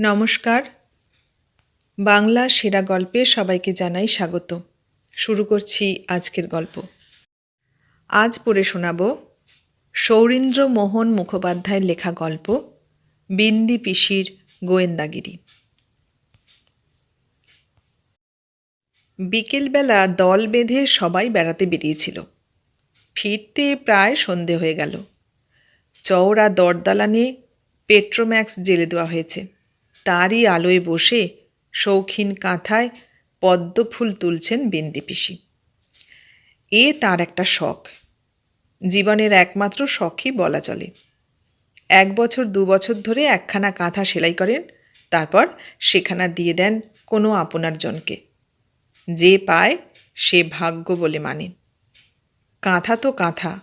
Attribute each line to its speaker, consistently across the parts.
Speaker 1: নমস্কার। বাংলা সেরা গল্পে সবাইকে জানাই স্বাগত। শুরু করছি আজকের গল্প। আজ পড়ে শোনাব সৌরীন্দ্র মোহন মুখোপাধ্যায়ের লেখা গল্প, বিন্দি পিসির গোয়েন্দাগিরি। বিকেলবেলা দল বেঁধে সবাই বেড়াতে বেরিয়েছিল। ফিরতে প্রায় সন্ধে হয়ে গেল। চওড়া দরদালানে পেট্রোম্যাক্স জেলে দেওয়া হয়েছে। তারই আলোয় বসে শৌখিন কাঁথায় পদ্মফুল তুলছেন বিন্দি পিসি। এ তার একটা শখ। জীবনের একমাত্র শখই বলা চলে। এক বছর, দু বছর ধরে একখানা কাঁথা সেলাই করেন, তারপর সেখানা দিয়ে দেন কোনো আপনার জনকে। যে পায় সে ভাগ্য বলে মানে। কাঁথা তো কাঁথা,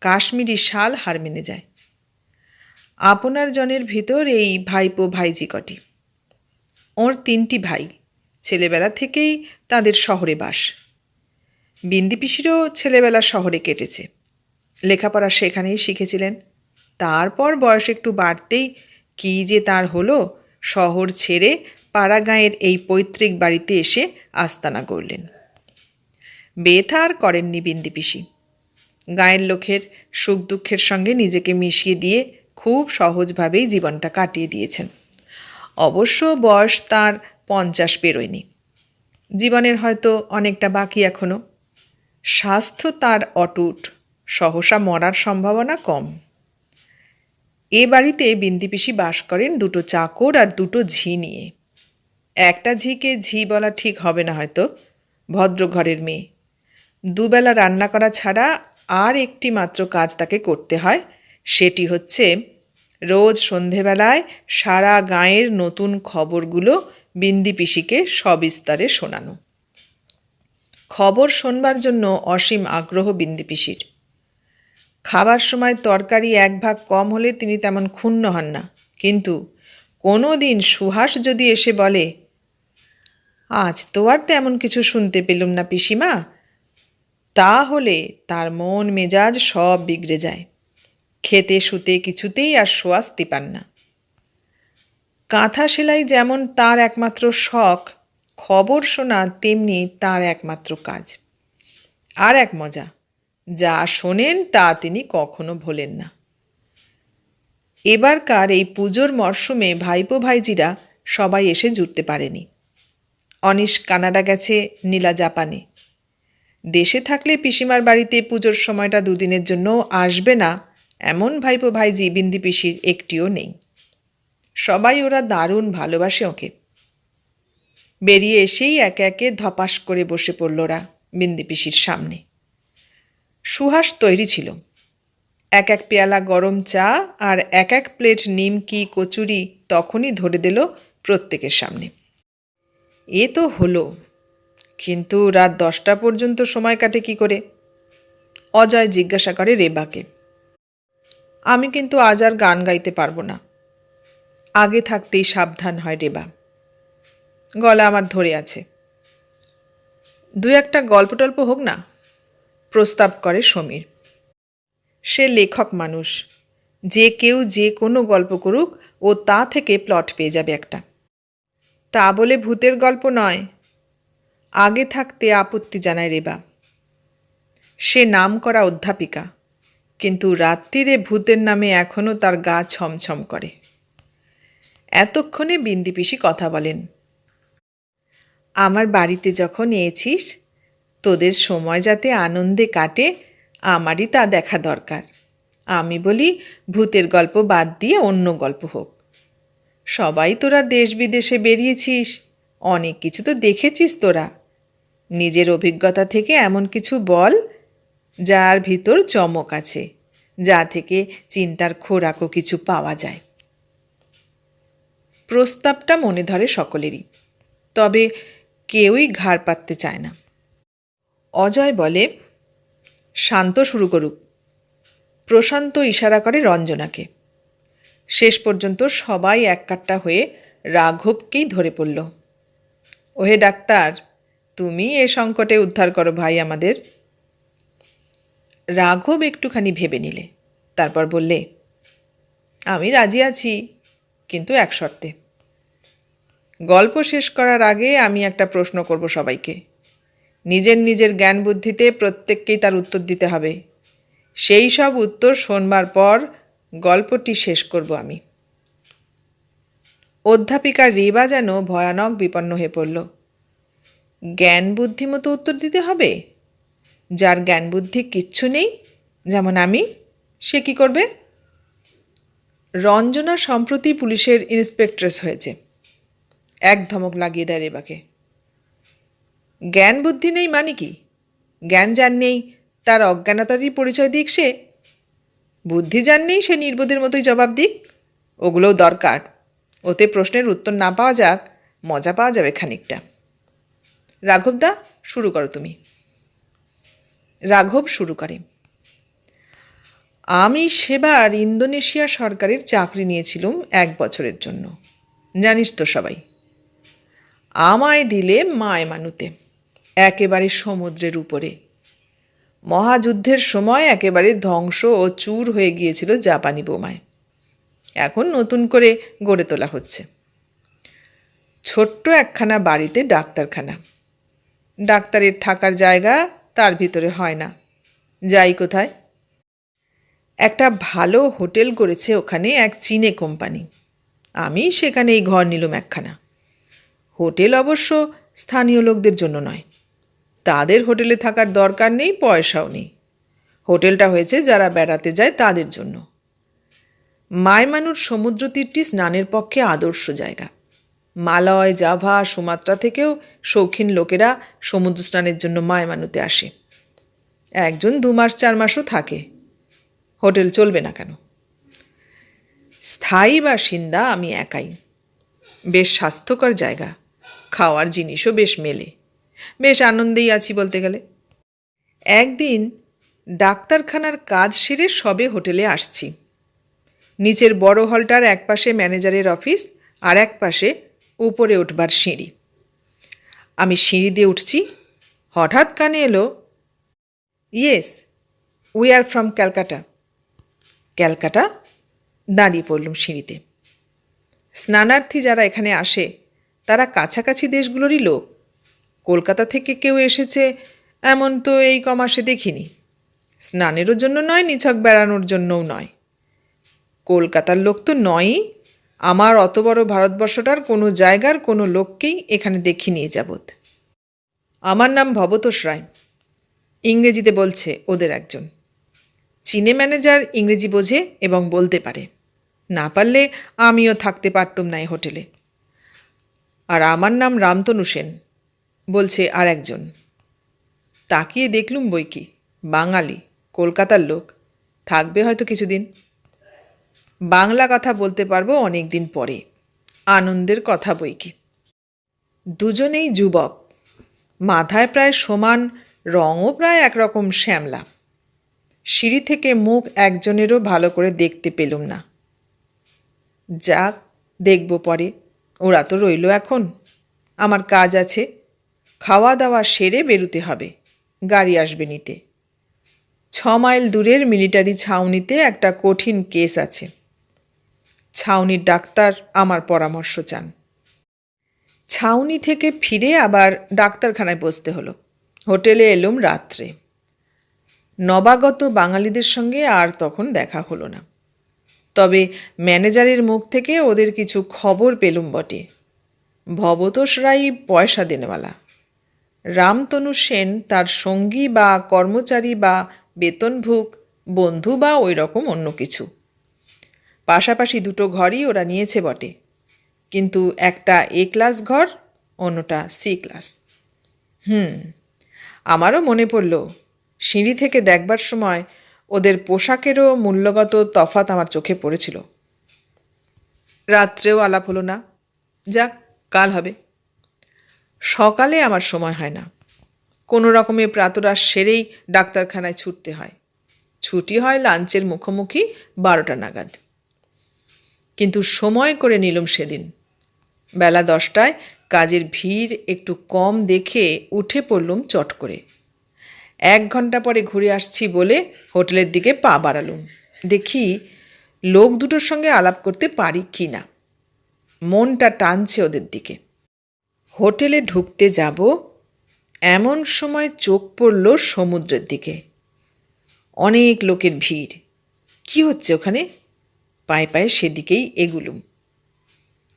Speaker 1: কাশ্মীরি শাল হার মেনে যায়। আপনার জনের ভিতর এই ভাইপো ভাইজি কটি। ওর তিনটি ভাই। ছেলেবেলা থেকেই তাদের শহরে বাস। বিন্দিপিসিরও ছেলেবেলা শহরে কেটেছে। লেখাপড়া সেখানেই শিখেছিলেন। তারপর বয়স একটু বাড়তেই কী যে তার হলো, শহর ছেড়ে পাড়াগাঁয়ের এই পৈতৃক বাড়িতে এসে আস্তানা করলেন। বেথার করেননি বিন্দিপিসি গায়ের লোকের সুখ দুঃখের সঙ্গে নিজেকে মিশিয়ে দিয়ে খুব সহজভাবেই জীবনটা কাটিয়ে দিয়েছেন। অবশ্য বয়স তার পঞ্চাশ পেরোয়নি। জীবনের হয়তো অনেকটা বাকি এখনও স্বাস্থ্য তার অটুট, সহসা মরার সম্ভাবনা কম। এ বাড়িতে বিন্দিপিসি বাস করেন দুটো চাকর আর দুটো ঝি নিয়ে। একটা ঝিকে ঝি বলা ঠিক হবে না হয়তো, ভদ্র ঘরের মেয়ে। দুবেলা রান্না করা ছাড়া আর একটি মাত্র কাজ তাকে করতে হয়, সেটি হচ্ছে রোজ সন্ধেবেলায় সারা গাঁয়ের নতুন খবরগুলো বিন্দি পিসিকে সবিস্তারে শোনানো। খবর শোনবার জন্য অসীম আগ্রহ বিন্দি পিসির। খাবার সময় তরকারি এক ভাগ কম হলে তিনি তেমন ক্ষুণ্ণ হন না। কিন্তু কোনো দিন সুহাস যদি এসে বলে, আজ তো আর তেমন কিছু শুনতে পেলুম না পিসিমা, তাহলে তার মন মেজাজ সব বিগড়ে যায়। খেতে, শুতে কিছুতেই আর সোয়াস্তি পান না। কাঁথা সেলাই যেমন তার একমাত্র শখ, খবর শোনা তেমনি তার একমাত্র কাজ। আর এক মজা, যা শোনেন তা তিনি কখনো ভোলেন না। এবারকার এই পুজোর মরশুমে ভাইপো ভাইজিরা সবাই এসে জুটতে পারেনি। অনিশ কানাডা গেছে, নীলা জাপানে। দেশে থাকলে পিসিমার বাড়িতে পুজোর সময়টা দুদিনের জন্য আসবে না এমন ভাইপো ভাইজি বিন্দি পিসির একটিও নেই। সবাই ওরা দারুণ ভালোবাসে ওকে। বেরিয়ে এসেই একে একে ধপাস করে বসে পড়ল ওরা বিন্দি পিসির সামনে। সুহাস তৈরি ছিল। এক এক পেয়ালা গরম চা আর এক এক প্লেট নিমকি, কচুরি তখনই ধরে দিল প্রত্যেকের সামনে। এ তো হলো। কিন্তু রাত দশটা পর্যন্ত সময় কাটে কি করে? অজয় জিজ্ঞাসা করে রেবাকে। আমি কিন্তু আজ আর গান গাইতে পারব না। আগে থাকতেই সাবধান হয় রেবা গলা আমার ধরে আছে। দু একটা গল্প টল্প হোক না, প্রস্তাব করে সমীর। সে লেখক মানুষ। যে কেউ যে কোনো গল্প করুক, ও তা থেকে প্লট পেয়ে যাবে একটা। তা বলে ভূতের গল্প নয়। আগে থাকতে আপত্তি জানায় রেবা। সে নাম করা অধ্যাপিকা। কিন্তু রাত্রিরে ভূতের নামে এখনও তার গা ছমছম করে। এতক্ষণে বিন্দিপিসি কথা বলেন, আমার বাড়িতে যখন এসেছিস, তোদের সময় যাতে আনন্দে কাটে, আমারই তা দেখা দরকার। আমি বলি, ভূতের গল্প বাদ দিয়ে অন্য গল্প হোক। সবাই তোরা দেশ বিদেশে বেরিয়েছিস, অনেক কিছু তো দেখেছিস তোরা। নিজের অভিজ্ঞতা থেকে এমন কিছু বল যার ভিতর চমক আছে, যা থেকে চিন্তার খোরাকও কিছু পাওয়া যায়। প্রস্তাবটা মনে ধরে সকলেরই, তবে কেউই ঘাড় পাততে চায় না। অজয় বলে, শান্ত শুরু করুক। প্রশান্ত ইশারা করে রঞ্জনাকে। শেষ পর্যন্ত সবাই এককাট্টা হয়ে রাঘবকেই ধরে পড়ল। ওহে ডাক্তার, তুমি এ সংকটে উদ্ধার করো ভাই আমাদের। রাঘব একটুখানি ভেবে নিলে। তারপর বললে, আমি রাজি আছি, কিন্তু এক শর্তে। গল্প শেষ করার আগে আমি একটা প্রশ্ন করব সবাইকে। নিজের নিজের জ্ঞান বুদ্ধিতে প্রত্যেককেই তার উত্তর দিতে হবে। সেই সব উত্তর শোনবার পর গল্পটি শেষ করব আমি। অধ্যাপিকা রিবা যেন ভয়ানক বিপন্ন হয়ে পড়ল। জ্ঞান বুদ্ধি মতো উত্তর দিতে হবে? যার জ্ঞান বুদ্ধি কিচ্ছু নেই, যেমন আমি, সে কি করবে? রঞ্জনা সম্প্রতি পুলিশের ইন্সপেক্ট্রেস হয়েছে। এক ধমক লাগিয়ে দেয় রেবাকে। জ্ঞান বুদ্ধি নেই মানে কি? জ্ঞান যার নেই, তার অজ্ঞানতারই পরিচয় দিক সে। বুদ্ধি যার নেই, সে নির্বোধের মতোই জবাব দিক। ওগুলোও দরকার। ওতে প্রশ্নের উত্তর না পাওয়া যাক, মজা পাওয়া যাবে খানিকটা। রাঘবদা, শুরু করো তুমি। রাঘব শুরু করে। আমি সেবার ইন্দোনেশিয়া সরকারের চাকরি নিয়েছিলুম এক বছরের জন্য। জানিস তো সবাই। আমায় দিলে মায় মানুতে। একেবারে সমুদ্রের উপরে। মহাযুদ্ধের সময় একেবারে ধ্বংস ও চুর হয়ে গিয়েছিল জাপানি বোমায়। এখন নতুন করে গড়ে তোলা হচ্ছে। ছোট্ট একখানা বাড়িতে ডাক্তারখানা। ডাক্তারের থাকার জায়গা তার ভিতরে হয় না। যাই কোথায়। একটা ভালো হোটেল করেছে ওখানে এক চীনে কোম্পানি। আমি সেখানেই ঘর নিলুম একখানা। হোটেল অবশ্য স্থানীয় লোকদের জন্য নয়। তাদের হোটেলে থাকার দরকার নেই, পয়সাও নেই। হোটেলটা হয়েছে যারা বেড়াতে যায় তাদের জন্য। মায়মানুর সমুদ্র তীরটি স্নানের পক্ষে আদর্শ জায়গা। মালয়, জাভা, সুমাত্রা থেকেও শৌখিন লোকেরা সমুদ্র স্নানের জন্য মায়মানুতে আসে। একজন দু মাস, চার মাসও থাকে। হোটেল চলবে না কেন? স্থায়ী বাসিন্দা আমি একাই। বেশ স্বাস্থ্যকর জায়গা। খাওয়ার জিনিসও বেশ মেলে। বেশ আনন্দেই আছি বলতে গেলে। একদিন ডাক্তারখানার কাজ সেরে সবে হোটেলে আসছি। নিচের বড় হলটার এক পাশে ম্যানেজারের অফিস আর এক পাশে উপরে উঠবার সিঁড়ি। আমি সিঁড়ি দিয়ে উঠছি। হঠাৎ কানে এলো, yes, we are from Calcutta. Calcutta দাঁড়িয়ে পড়লুম সিঁড়িতে। স্নানার্থী যারা এখানে আসে, তারা কাছাকাছি দেশগুলোরই লোক। কলকাতা থেকে কেউ এসেছে, এমন তো এই কমাসে দেখিনি। স্নানেরও জন্য নয়, নিছক বেড়ানোর জন্যও নয়। কলকাতার লোক তো নয়ই। আমার অত বড় ভারতবর্ষটার কোনো জায়গার কোনো লোককেই এখানে দেখিনি যাবৎ আমার নাম ভবতোষ রায়। ইংরেজিতে বলছে ওদের একজন। চীনে ম্যানেজার ইংরেজি বোঝে এবং বলতে পারে। না পারলে আমিও থাকতে পারতুম না এই হোটেলে। আর আমার নাম রামতনু সেন, বলছে আর একজন। তাকিয়ে দেখলুম বই কি বাঙালি, কলকাতার লোক। থাকবে হয়তো কিছুদিন। বাংলা কথা বলতে পারব অনেক দিন পরে। আনন্দের কথা বই কি। দুজনেই যুবক। মাথায় প্রায় সমান, রঙও প্রায় একরকম শ্যামলা। সিঁড়ি থেকে মুখ একজনেরও ভালো করে দেখতে পেলুম না। যাক, দেখব পরে। ওরা তো রইল এখন। আমার কাজ আছে। খাওয়া দাওয়া সেরে বেরুতে হবে। গাড়ি আসবে নিতে। ছ মাইল দূরের মিলিটারি ছাউনিতে একটা কঠিন কেস আছে। ছাউনির ডাক্তার আমার পরামর্শ চান। ছাউনি থেকে ফিরে আবার ডাক্তারখানায় বসতে হলো। হোটেলে এলুম রাত্রে। নবাগত বাঙালিদের সঙ্গে আর তখন দেখা হলো না। তবে ম্যানেজারের মুখ থেকে ওদের কিছু খবর পেলুম বটে। ভবতোষ রাই পয়সা দেনেওয়ালা। রামতনু সেন তার সঙ্গী বা কর্মচারী বা বেতনভুক বন্ধু বা ওই রকম অন্য কিছু। পাশাপাশি দুটো ঘরই ওরা নিয়েছে বটে। কিন্তু একটা এ ক্লাস ঘর, অন্যটা সি ক্লাস। হুম, আমারও মনে পড়ল, সিঁড়ি থেকে দেখবার সময় ওদের পোশাকেরও মূল্যগত তফাত আমার চোখে পড়েছিল। রাত্রেও আলাপ হলো না। যাক, কাল হবে। সকালে আমার সময় হয় না। কোনো রকমে প্রাতরাশ সেরেই ডাক্তারখানায় ছুটতে হয়। ছুটি হয় লাঞ্চের মুখোমুখি বারোটা নাগাদ। কিন্তু সময় করে নিলুম সেদিন। বেলা দশটায় কাজের ভিড় একটু কম দেখে উঠে পড়লুম চট করে। এক ঘণ্টা পরে ঘুরে আসছি বলে হোটেলের দিকে পা বাড়ালুম। দেখি লোক দুটোর সঙ্গে আলাপ করতে পারি কি না। মনটা টানছে ওদের দিকে। হোটেলে ঢুকতে যাব, এমন সময় চোখ পড়ল সমুদ্রের দিকে। অনেক লোকের ভিড়। কি হচ্ছে ওখানে? পায়ে পায়ে সেদিকেই এগুলুম।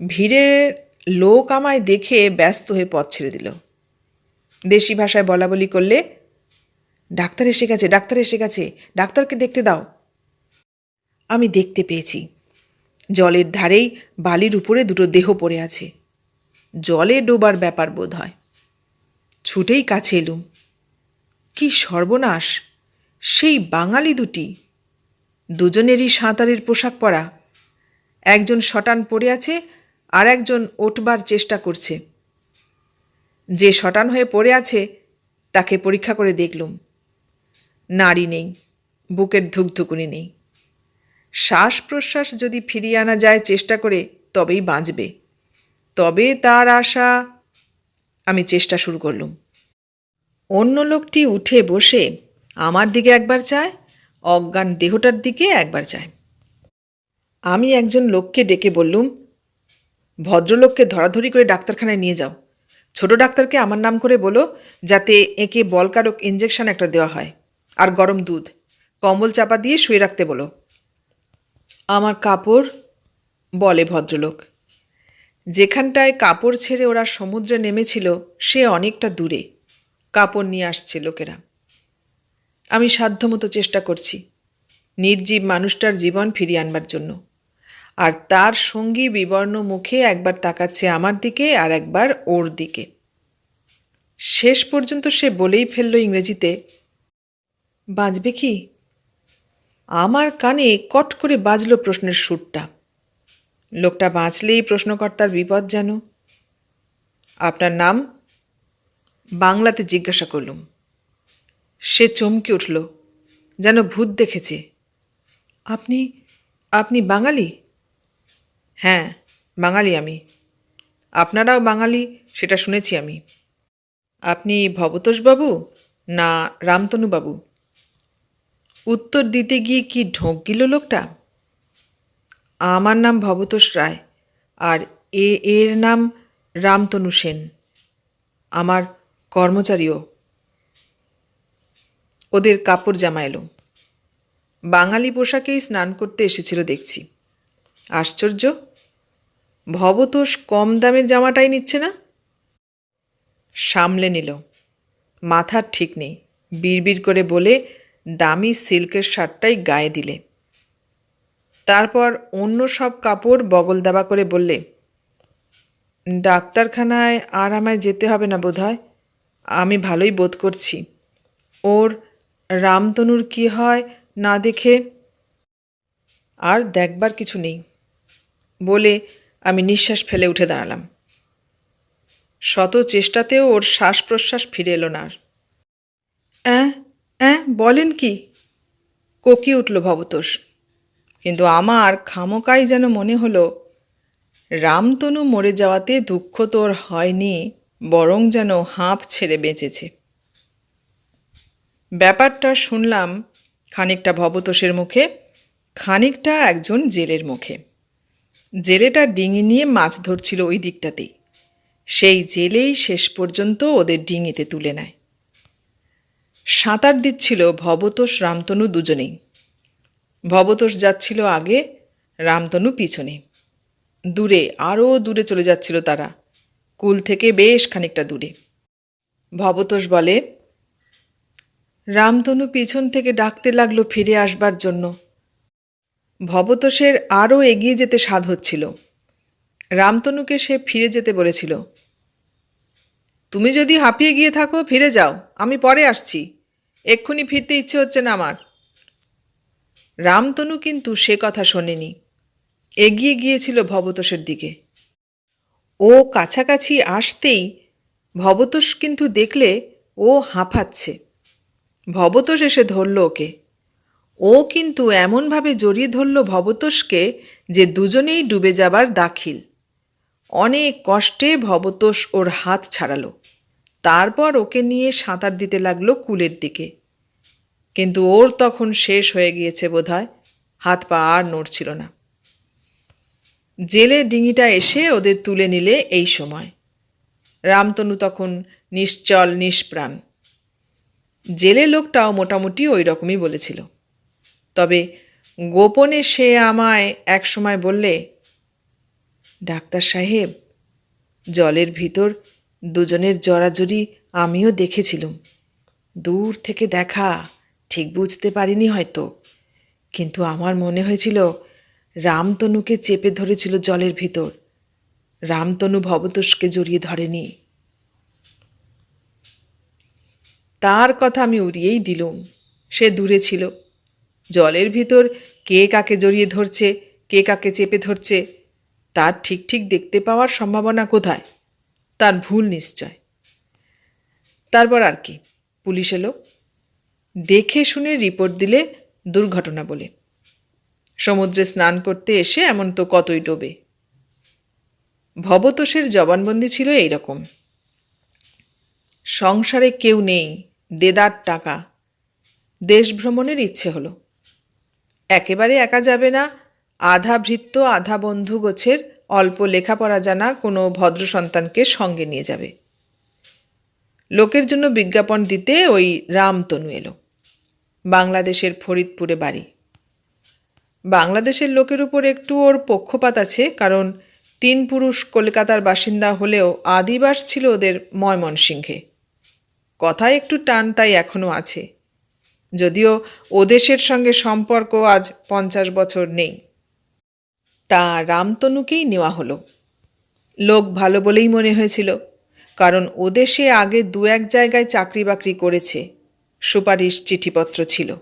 Speaker 1: ভিড়ের লোক আমায় দেখে ব্যস্ত হয়ে পথ ছেড়ে দিল। দেশি ভাষায় বলা বলি করলে, ডাক্তার এসে গেছে, ডাক্তার এসে গেছে, ডাক্তারকে দেখতে দাও। আমি দেখতে পেয়েছি। জলের ধারেই বালির উপরে দুটো দেহ পড়ে আছে। জলে ডোবার ব্যাপার বোধ হয়। ছুটেই কাছে এলুম। কি সর্বনাশ! সেই বাঙালি দুটি দুজনেরই সাঁতারের পোশাক পরা। একজন শটান পড়ে আছে আর একজন ওঠবার চেষ্টা করছে। যে শটান হয়ে পড়ে আছে, তাকে পরীক্ষা করে দেখলুম। নারী নেই, বুকের ধুকধুকুনি নেই। শ্বাস প্রশ্বাস যদি ফিরিয়ে আনা যায় চেষ্টা করে, তবেই বাঁচবে। তবে তার আশা, আমি চেষ্টা শুরু করলুম। অন্য লোকটি উঠে বসে আমার দিকে একবার চায় অজ্ঞান দেহটার দিকে একবার যায়। আমি একজন লোককে ডেকে বললুম, ভদ্রলোককে ধরাধরি করে ডাক্তারখানায় নিয়ে যাও। ছোট ডাক্তারকে আমার নাম করে বলো, যাতে একে বলকারক ইঞ্জেকশন একটা দেওয়া হয়। আর গরম দুধ, কম্বল চাপা দিয়ে শুয়ে রাখতে বলো। আমার কাপড়, বলে ভদ্রলোক। যেখানটায় কাপড় ছেড়ে ওরা সমুদ্রে নেমেছিল, সে অনেকটা দূরে। কাপড় নিয়ে আসছে লোকেরা। আমি সাধ্যমতো চেষ্টা করছি। নির্জীব মানুষটার জীবন ফিরিয়ে আনবার জন্য। আর তার সঙ্গী বিবর্ণ মুখে একবার তাকাচ্ছে আমার দিকে আর একবার ওর দিকে। শেষ পর্যন্ত সে বলেই ফেলল ইংরেজিতে বাঁচবে কি? আমার কানে কট করে বাজল প্রশ্নের সুরটা। লোকটা বাঁচলেই প্রশ্নকর্তার বিপদ যেন। আপনার নাম? বাংলাতে জিজ্ঞাসা করলুম। সে চমকে উঠল, যেন ভূত দেখেছে। আপনি আপনি বাঙালি? হ্যাঁ বাঙালি আমি। আপনারাও বাঙালি, সেটা শুনেছি আমি। আপনি ভবতোষবাবু না রামতনুবাবু? উত্তর দিতে গিয়ে কি ঢোক গিল লোকটা? আমার নাম ভবতোষ রায়, আর এ এর নাম রামতনু সেন, আমার কর্মচারীও। ওদের কাপড় জামা এলো। বাঙালি পোশাকেই স্নান করতে এসেছিল দেখছি। আশ্চর্য, ভবতোষ কম দামের জামাটাই নিচ্ছে না? সামলে নিল। মাথার ঠিক নেই। বিড়বিড় করে বলে দামি সিল্কের শার্টটাই গায়ে দিলে। তারপর অন্য সব কাপড় বগল দাবা করে বললে, ডাক্তারখানায় আর আমায় যেতে হবে না বোধ হয় আমি ভালোই বোধ করছি। ওর রামতনুর কি হয় না দেখে আর দেখবার কিছু নেই। বলে আমি নিঃশ্বাস ফেলে উঠে দাঁড়ালাম। শত চেষ্টাতেও ওর শ্বাস প্রশ্বাস ফিরে এলো না আর। অ্যাঁ অ্যাঁ, বলেন কি? কোকি উঠল ভবতোষ। কিন্তু আমার খামোকাই যেন মনে হলো, রামতনু মরে যাওয়াতে দুঃখ তোর হয়নি, বরং যেন হাঁপ ছেড়ে বেঁচেছে। ব্যাপারটা শুনলাম খানিকটা ভবতোষের মুখে, খানিকটা একজন জেলের মুখে। জেলেটা ডিঙি নিয়ে মাছ ধরছিল ওই দিকটাতেই সেই জেলেই শেষ পর্যন্ত ওদের ডিঙিতে তুলে নেয়। সাঁতার দিচ্ছিল ভবতোষ, রামতনু দুজনেই। ভবতোষ যাচ্ছিল আগে, রামতনু পিছনে। দূরে, আরও দূরে চলে যাচ্ছিল তারা। কুল থেকে বেশ খানিকটা দূরে। ভবতোষ বলে রামতনু পিছন থেকে ডাকতে লাগল ফিরে আসবার জন্য। ভবতোষের আরও এগিয়ে যেতে স্বাদ হচ্ছিল। রামতনুকে সে ফিরে যেতে বলেছিল, তুমি যদি হাঁপিয়ে গিয়ে থাকো, ফিরে যাও, আমি পরে আসছি। এক্ষুনি ফিরতে ইচ্ছে হচ্ছে না আমার। রামতনু কিন্তু সে কথা শোনেনি। এগিয়ে গিয়েছিল ভবতোষের দিকে। ও কাছাকাছি আসতেই ভবতোষ কিন্তু দেখলে ও হাঁফাচ্ছে ভবতোষ এসে ধরল ওকে। ও কিন্তু এমনভাবে জড়িয়ে ধরল ভবতোষকে যে দুজনেই ডুবে যাবার দাখিল। অনেক কষ্টে ভবতোষ ওর হাত ছাড়ালো। তারপর ওকে নিয়ে সাঁতার দিতে লাগল কুলের দিকে। কিন্তু ওর তখন শেষ হয়ে গিয়েছে বোধহয়, হাত পা আর নড়ছিল না। জেলে ডিঙিটা এসে ওদের তুলে নিলে এই সময়। রামতনু তখন নিশ্চল, নিষ্প্রাণ। জেলে লোকটাও মোটামুটি ওই রকমই বলেছিল। তবে গোপনে সে আমায় এক সময় বললে, ডাক্তার সাহেব, জলের ভিতর দুজনের জড়াজড়ি আমিও দেখেছিলুম। দূর থেকে দেখা, ঠিক বুঝতে পারিনি হয়তো। কিন্তু আমার মনে হয়েছিল, রামতনুকে চেপে ধরেছিল জলের ভিতর। রামতনু ভবতোষকে জড়িয়ে ধরেনি। তার কথা আমি উড়িয়েই দিলুম। সে দূরে ছিল। জলের ভিতর কে কাকে জড়িয়ে ধরছে, কে কাকে চেপে ধরছে, তার ঠিক ঠিক দেখতে পাওয়ার সম্ভাবনা কোথায়? তার ভুল নিশ্চয়। তারপর আর কি? পুলিশ এলো। দেখে শুনে রিপোর্ট দিলে দুর্ঘটনা বলে। সমুদ্রে স্নান করতে এসে এমন তো কতই ডোবে। ভবতোষের জবানবন্দি ছিল এই রকম সংসারে কেউ নেই। দেদার টাকা। দেশ ভ্রমণের ইচ্ছে হলো। একেবারে একা যাবে না, আধা ভৃত্য, আধা বন্ধু গোছের অল্প লেখাপড়া জানা কোনো ভদ্র সন্তানকে সঙ্গে নিয়ে যাবে। লোকের জন্য বিজ্ঞাপন দিতে ওই রামতনু এলো। বাংলাদেশের ফরিদপুরে বাড়ি। বাংলাদেশের লোকের উপর একটু ওর পক্ষপাত আছে, কারণ তিন পুরুষ কলকাতার বাসিন্দা হলেও আদিবাস ছিল ওদের ময়মনসিংহে। কথায় একটু টান তাই এখনও আছে। যদিও ওদেশের সঙ্গে সম্পর্ক আজ পঞ্চাশ বছর নেই। তা রামতনুকেই নেওয়া হলো। লোক ভালো বলেই মনে হয়েছিল, কারণ ওদেশে আগে দু এক জায়গায় চাকরি বাকরি করেছে, সুপারিশ চিঠিপত্র ছিল।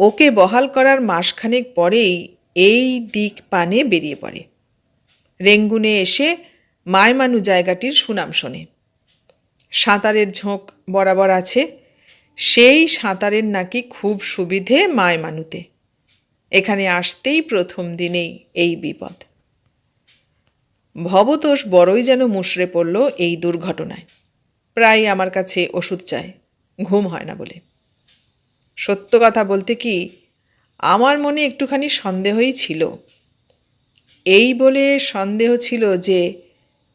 Speaker 1: ওকে বহাল করার মাসখানেক পরেই এই দিক পানে বেরিয়ে পড়ে। রেঙ্গুনে এসে মায়মানু জায়গাটির সুনাম শোনে। সাঁতারের ঝোঁক বরাবর আছে। সেই সাঁতারের নাকি খুব সুবিধে মায় মায়মানুতে। এখানে আসতেই প্রথম দিনেই এই বিপদ। ভবতোষ বড়ই যেন মুশড়ে পড়ল এই দুর্ঘটনায়। প্রায় আমার কাছে ওষুধ চায় ঘুম হয় না বলে। সত্য কথা বলতে কি, আমার মনে একটুখানি সন্দেহই ছিল। এই বলে সন্দেহ ছিল যে,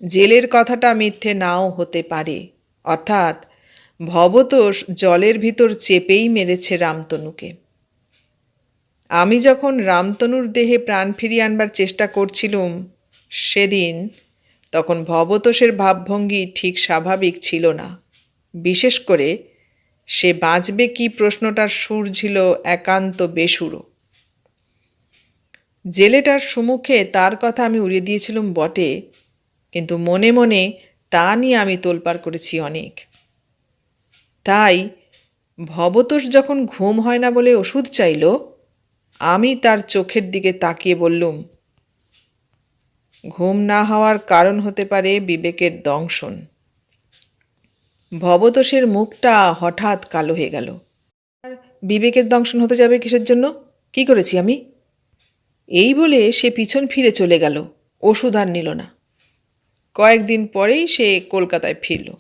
Speaker 1: জেলের কথাটা মিথ্যে নাও হতে পারে। অর্থাৎ ভবতোষ জলের ভিতর চেপেই মেরেছে রামতনুকে। আমি যখন রামতনুর দেহে প্রাণ ফিরিয়ে আনবার চেষ্টা করছিলুম, সেদিন তখন ভবতোষের ভাবভঙ্গি ঠিক স্বাভাবিক ছিল না। বিশেষ করে সে বাঁচবে কি প্রশ্নটার সুর ছিল একান্ত বেসুরো। জেলেটার সম্মুখে তার কথা আমি উড়িয়ে দিয়েছিলাম বটে, কিন্তু মনে মনে তা নিয়ে আমি তোলপাড় করেছি অনেক। তাই ভবতোষ যখন ঘুম হয় না বলে ওষুধ চাইল, আমি তার চোখের দিকে তাকিয়ে বললুম, ঘুম না হওয়ার কারণ হতে পারে বিবেকের দংশন। ভবতোষের মুখটা হঠাৎ কালো হয়ে গেল। বিবেকের দংশন হতে যাবে কিসের জন্য? কি করেছি আমি? এই বলে সে পিছন ফিরে চলে গেল, ওষুধ আর নিল না। কয়েকদিন পরেই সে কলকাতায় ফিরল।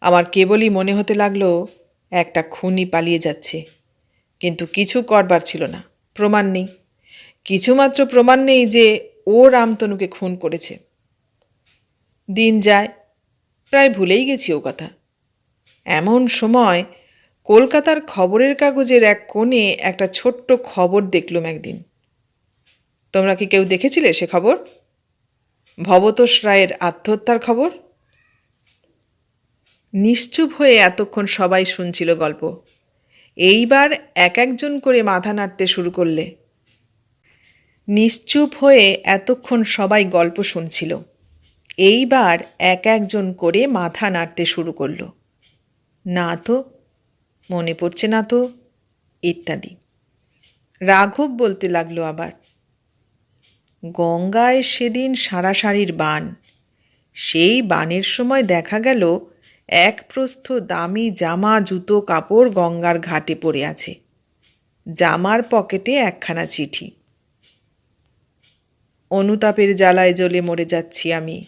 Speaker 1: আমার কেবলই মনে হতে লাগল, একটা খুনি পালিয়ে যাচ্ছে। কিন্তু কিছু করবার ছিল না, প্রমাণ নেই। কিছুমাত্র প্রমাণ নেই যে ও রামতনুকে খুন করেছে। দিন যায়, প্রায় ভুলেই গেছি ও কথা। এমন সময় কলকাতার খবরের কাগজের এক কোণে একটা ছোট্ট খবর দেখলুম একদিন। তোমরা কি কেউ দেখেছিলে সে খবর? ভবতোষ রায়ের আত্মহত্যার খবর? নিশ্চুপ হয়ে এতক্ষণ সবাই শুনছিল গল্প। এইবার এক একজন করে মাথা নাড়তে শুরু করলে। নিশ্চুপ হয়ে এতক্ষণ সবাই গল্প শুনছিল। এইবার এক একজন করে মাথা নাড়তে শুরু করল। না তো, মনে পড়ছে না তো, ইত্যাদি। রাঘব বলতে লাগল আবার। গঙ্গায় সেদিন সারাসারির বান। সেই বানের সময় দেখা গেল, এক প্রস্থ দামি জামা, জুতো, কাপড় গঙ্গার ঘাটে পড়ে আছে। জামার পকেটে একখানা চিঠি। অনুতাপের জ্বালায় জ্বলে মরে যাচ্ছি আমি।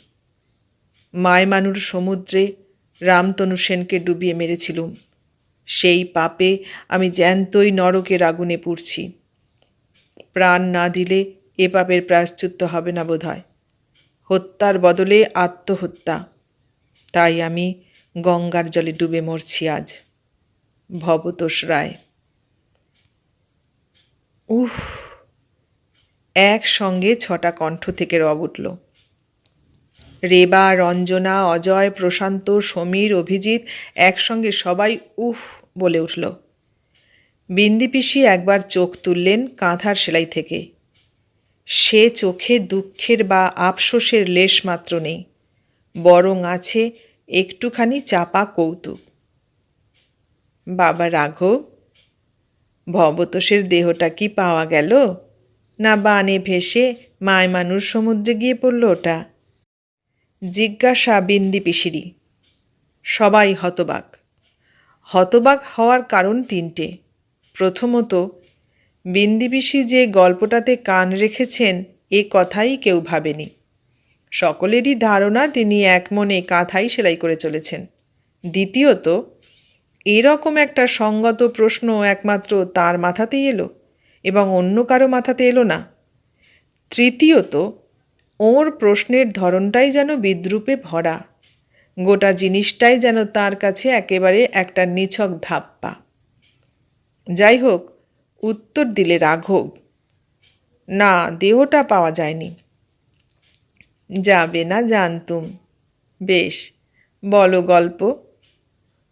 Speaker 1: মায়মানুর সমুদ্রে রামতনু সেনকে ডুবিয়ে মেরেছিলুম। সেই পাপে আমি জ্যান্তই নরকের আগুনে পুড়ছি। প্রাণ না দিলে এ পাপের প্রায়শ্চিত্ত হবে না বোধ হয় হত্যার বদলে আত্মহত্যা। তাই আমি গঙ্গার জলে ডুবে মরছি আজ। ভবতোষ রায়। উহ একসঙ্গে ছটা কণ্ঠ থেকে রব উঠল। রেবা, রঞ্জনা, অজয়, প্রশান্ত, সমীর, অভিজিৎ একসঙ্গে সবাই উহ বলে উঠল। বিন্দি পিসি একবার চোখ তুললেন কাঁথার সেলাই থেকে। সে চোখে দুঃখের বা আফসোসের লেশ মাত্র নেই, বরং আছে একটুখানি চাপা কৌতুক। বাবা রাঘব, ভবতোষের দেহটা কি পাওয়া গেল? না বানে ভেসে মায় মানুষ সমুদ্রে গিয়ে পড়ল ওটা? জিজ্ঞাসা বিন্দি পিসিরি। সবাই হতবাক। হতবাক হওয়ার কারণ তিনটে। প্রথমত বিন্দি পিসি যে গল্পটাতে কান রেখেছেন, এ কথাই কেউ ভাবেনি। সকলেরই ধারণা তিনি এক মনে কাঁথাই সেলাই করে চলেছেন। দ্বিতীয়ত, এরকম একটা সঙ্গত প্রশ্ন একমাত্র তার মাথাতেই এলো এবং অন্য কারও মাথাতে এলো না। তৃতীয়ত, ওর প্রশ্নের ধরনটাই যেন বিদ্রুপে ভরা। গোটা জিনিসটাই যেন তার কাছে একেবারে একটা নিছক ধাপ্পা। যাই হোক উত্তর দিলে রাঘব, না, দেহটা পাওয়া যায়নি। যাবে না, জানতুম। বেশ, বলো গল্প।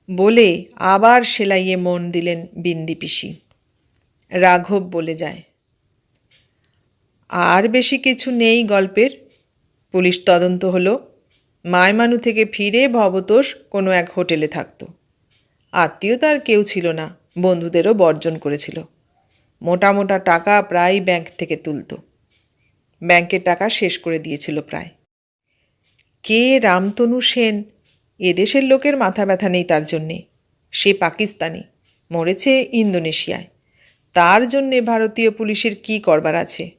Speaker 1: বলে আবার সেলাইয়ে মন দিলেন বিন্দি পিসি। রাঘব বলে যায়, আর বেশি কিছু নেই গল্পের। পুলিশ তদন্ত হলো। মায়মানু থেকে ফিরে ভবতোষ কোনো এক হোটেলে থাকতো। আত্মীয় তার কেউ ছিল না, বন্ধুদেরও বর্জন করেছিল। মোটা মোটা টাকা প্রায় ব্যাংক থেকে তুলত। ব্যাংকের টাকা শেষ করে দিয়েছিল প্রায়। কে রামতনু সেন? এদেশের লোকের মাথা ব্যথা নেই তার জন্যে। সে পাকিস্তানি, মরেছে ইন্দোনেশিয়ায়। তার জন্যে ভারতীয় পুলিশের কি করবার আছে?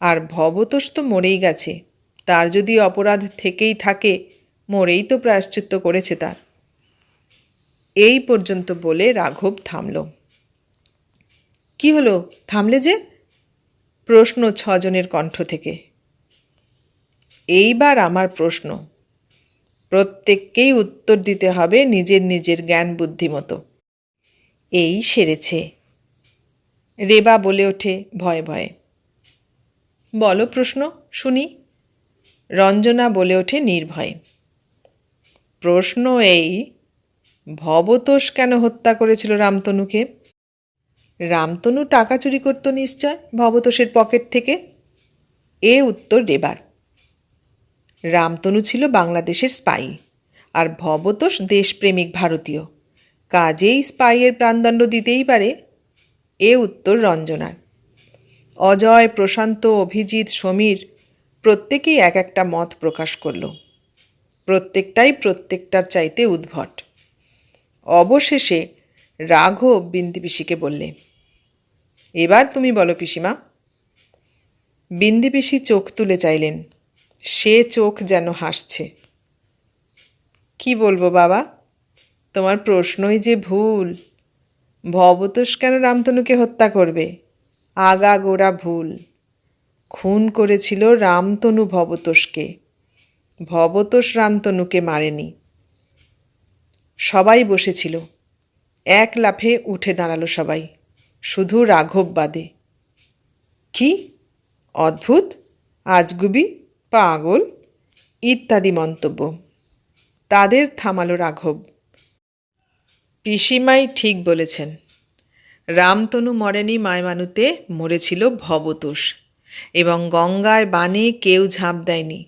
Speaker 1: আর ভবতোষ তো মরেই গেছে। তার যদি অপরাধ থেকেই থাকে, মরেই তো প্রায়শ্চিত্ত করেছে তার। এই পর্যন্ত বলে রাঘব থামল। কি হলো? থামলে যে? প্রশ্ন ছজনের কণ্ঠ থেকে। এইবার আমার প্রশ্ন। প্রত্যেককেই উত্তর দিতে হবে নিজের নিজের জ্ঞান বুদ্ধিমতো এই সেরেছে। রেবা বলে ওঠে ভয়ে ভয়ে। বলো প্রশ্ন, শুনি। রঞ্জনা বলে ওঠে নির্ভয়ে। প্রশ্ন এই, ভবতোষ কেন হত্যা করেছিল রামতনুকে? রামতনু টাকা চুরি করত নিশ্চয়? ভবতোষের পকেট থেকে। এ উত্তর রেবার রামতনু ছিল বাংলাদেশের স্পাই, আর ভবতোষ দেশপ্রেমিক ভারতীয়। কাজেই স্পাইয়ের প্রাণদণ্ড দিতেই পারে। এ উত্তর রঞ্জনার। অজয়, প্রশান্ত, অভিজিৎ, সমীর প্রত্যেকেই এক একটা মত প্রকাশ করল। প্রত্যেকটাই প্রত্যেকটার চাইতে উদ্ভট। অবশেষে রাঘব বিন্দি পিসিকে বললে এবার তুমি বলো, পিসিমা। বিন্দি পিসি চোখ তুলে চাইলেন। সে চোখ যেন হাসছে। কি বলব বাবা? তোমার প্রশ্নই যে ভুল। ভবতোষ কেন রামতনুকে হত্যা করবে? আগা গোড়া ভুল। খুন করেছিল রামতনু ভবতোষকে। ভবতোষ রামতনুকে মারেনি। সবাই বসেছিল। এক লাফে উঠে দাঁড়াল সবাই। শুধু রাঘব বাদে। কি? অদ্ভুত। আজগুবি, পাগল। ইত্যাদি মন্তব্য। তাদের থামালো রাঘব। পিসিমাই ঠিক বলেছেন। রামতনু মরেনি মায়মানুতে মরেছিল ভবতোষ। এবং গঙ্গার বানে কেউ ঝাঁপ দেয়নি।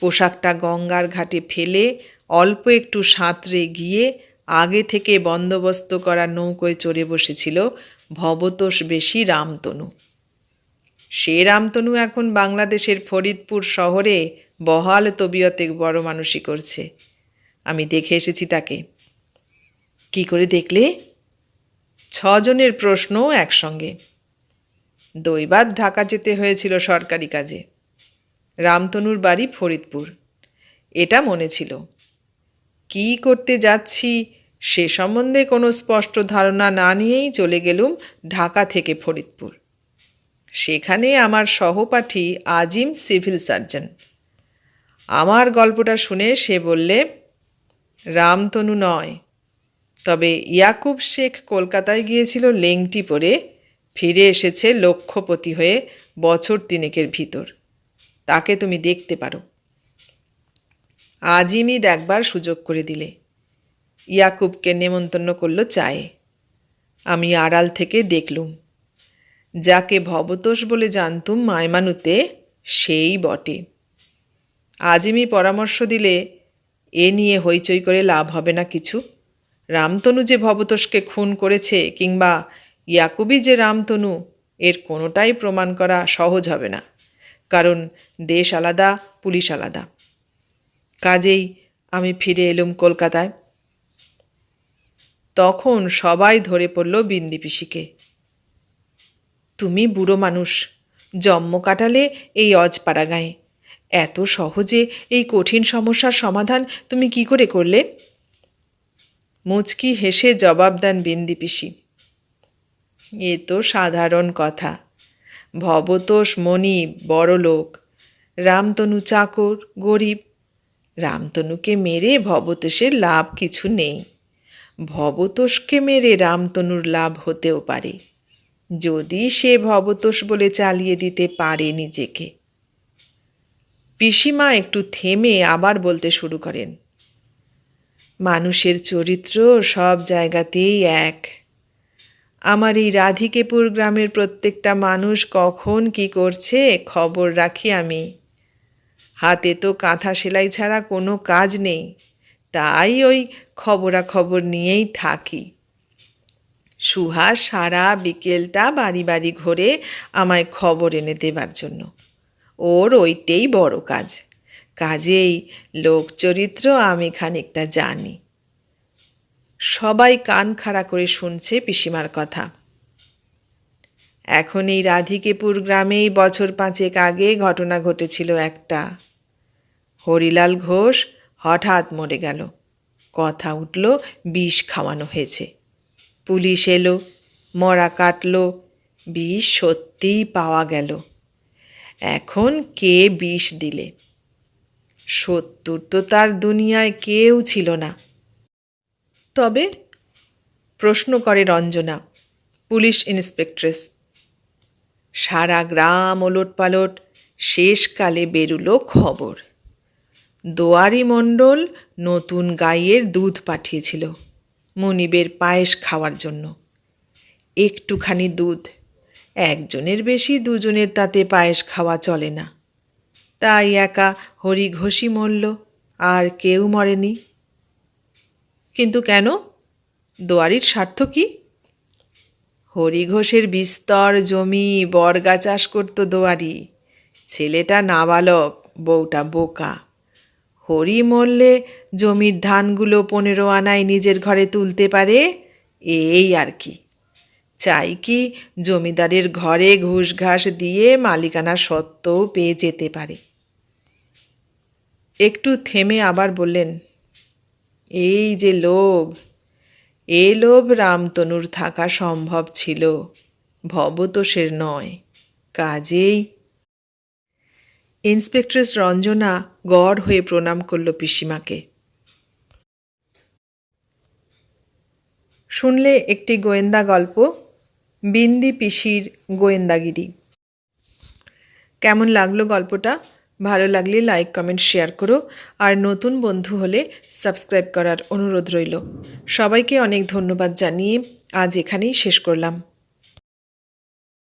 Speaker 1: পোশাকটা গঙ্গার ঘাটে ফেলে, অল্প একটু সাঁতরে গিয়ে, আগে থেকে বন্দোবস্ত করা নৌকোয় চড়ে বসেছিল ভবতোষ বেশি রামতনু। সে রামতনু এখন বাংলাদেশের ফরিদপুর শহরে বহাল তবিয়তে বড় মানুষই করছে। আমি দেখে এসেছি তাকে। কি করে দেখলে? ছজনের প্রশ্ন একসঙ্গে। দৈবাত ঢাকা যেতে হয়েছিল সরকারি কাজে। রামতনুর বাড়ি ফরিদপুর। এটা মনে ছিল। কি করতে যাচ্ছি সে সম্বন্ধে কোনো স্পষ্ট ধারণা না নিয়েই চলে গেলুম ঢাকা থেকে ফরিদপুর। সেখানে আমার সহপাঠী আজিম সিভিল সার্জন। আমার গল্পটা শুনে সে বললে, রামতনু নয়, তবে ইয়াকুব শেখ কলকাতায় গিয়েছিল লেংটি পরে, ফিরে এসেছে লক্ষপতি হয়ে বছর তিনেকের ভিতর। তাকে তুমি দেখতে পারো। আজই দেখবার সুযোগ করে দিলে। ইয়াকুবকে নেমন্তন্ন করল চায়ে। আমি আড়াল থেকে দেখলুম, যাকে ভবতোষ বলে জানতুম মায়মানুতে সেই বটে। আজিমি পরামর্শ দিলে, এ নিয়ে হইচই করে লাভ হবে না কিছু। রামতনু যে ভবতোষকে খুন করেছে কিংবা ইয়াকুবই যে রামতনু, এর কোনোটাই প্রমাণ করা সহজ হবে না, কারণ দেশ আলাদা, পুলিশ আলাদা। কাজেই আমি ফিরে এলুম কলকাতায়। তখন সবাই ধরে পড়ল বিন্দি পিসিকে। তুমি বুড়ো মানুষ, জন্ম কাটালে এই অজপাড়া গায়ে এত সহজে এই কঠিন সমস্যার সমাধান তুমি কি করে করলে? মুচকি হেসে জবাব দেন বিন্দি পিসি। এ তো সাধারণ কথা। ভবতোষ মণি বড় লোক। রামতনু চাকর, গরিব। রামতনুকে মেরে ভবতোষের লাভ কিছু নেই। ভবতোষকে মেরে রামতনুর লাভ হতেও পারে। যদি সে ভবতোষ বলে চালিয়ে দিতে পারে নিজেকে। পিসিমা একটু থেমে আবার বলতে শুরু করেন, মানুষের চরিত্র সব জায়গাতেই এক। আমার এই রাধিকেপুর গ্রামের প্রত্যেকটা মানুষ কখন কি করছে খবর রাখি আমি। হাতে তো কাঁথা সেলাই ছাড়া কোনো কাজ নেই। তাই ওই খবরাখবর নিয়েই থাকি। সুহা সারা বিকেলটা বাড়ি বাড়ি ঘুরে আমায় খবর এনে দেবার জন্য। ওর ওইটাই বড় কাজ। কাজেই লোকচরিত্র আমি খানিকটা জানি। সবাই কান খাড়া করে শুনছে পিসিমার কথা। এখন এই রাধিকেপুর গ্রামেই বছর পাঁচেক আগে ঘটনা ঘটেছিল একটা। হরিলাল ঘোষ হঠাৎ মরে গেল। কথা উঠল, বিষ খাওয়ানো হয়েছে। পুলিশ এলো, মরা কাটল, বিষ সত্যিই পাওয়া গেল। এখন কে বিষ দিলে? সত্তর তো তার দুনিয়ায় কেউ ছিল না। তবে প্রশ্ন করে রঞ্জনা, পুলিশ ইন্সপেক্ট্রেস। সারা গ্রাম ওলট পালট শেষকালে বেরুলো খবর। দোয়ারি মণ্ডল নতুন গাইয়ের দুধ পাঠিয়েছিল মনিবের পায়েস খাওয়ার জন্য। একটুখানি দুধ। একজনের বেশি, দুজনের তাতে পায়েস খাওয়া চলে না। তাই একা হরি ঘষি মরল, আর কেউ মরেনি। কিন্তু কেন? দোয়ারির স্বার্থ কি? হরিঘোষের বিস্তর জমি, বর্গা চাষ করত দোয়ারি। ছেলেটা নাবালক, বউটা বোকা। হরি মরলে জমির ধানগুলো পনেরো আনায় নিজের ঘরে তুলতে পারে? এই আর কি। চাই কি জমিদারের ঘরে ঘুষ ঘাস দিয়ে মালিকানা সত্ত্বেও পেয়ে যেতে পারে। একটু থেমে আবার বললেন, এই যে লোভ, এ লোভ রামতনুর থাকা সম্ভব ছিল। ভবতোষের নয়, কাজেই ইন্সপেক্ট্রেস রঞ্জনা গড় হয়ে প্রণাম করল পিসিমাকে। শুনলে একটি গোয়েন্দা গল্প, বিন্দি পিসির গোয়েন্দাগিরি। কেমন লাগল গল্পটা? ভালো লাগলে লাইক, কমেন্ট, শেয়ার করো। আর নতুন বন্ধু হলে সাবস্ক্রাইব করার অনুরোধ রইল। সবাইকে অনেক ধন্যবাদ জানিয়ে আজ এখানেই শেষ করলাম।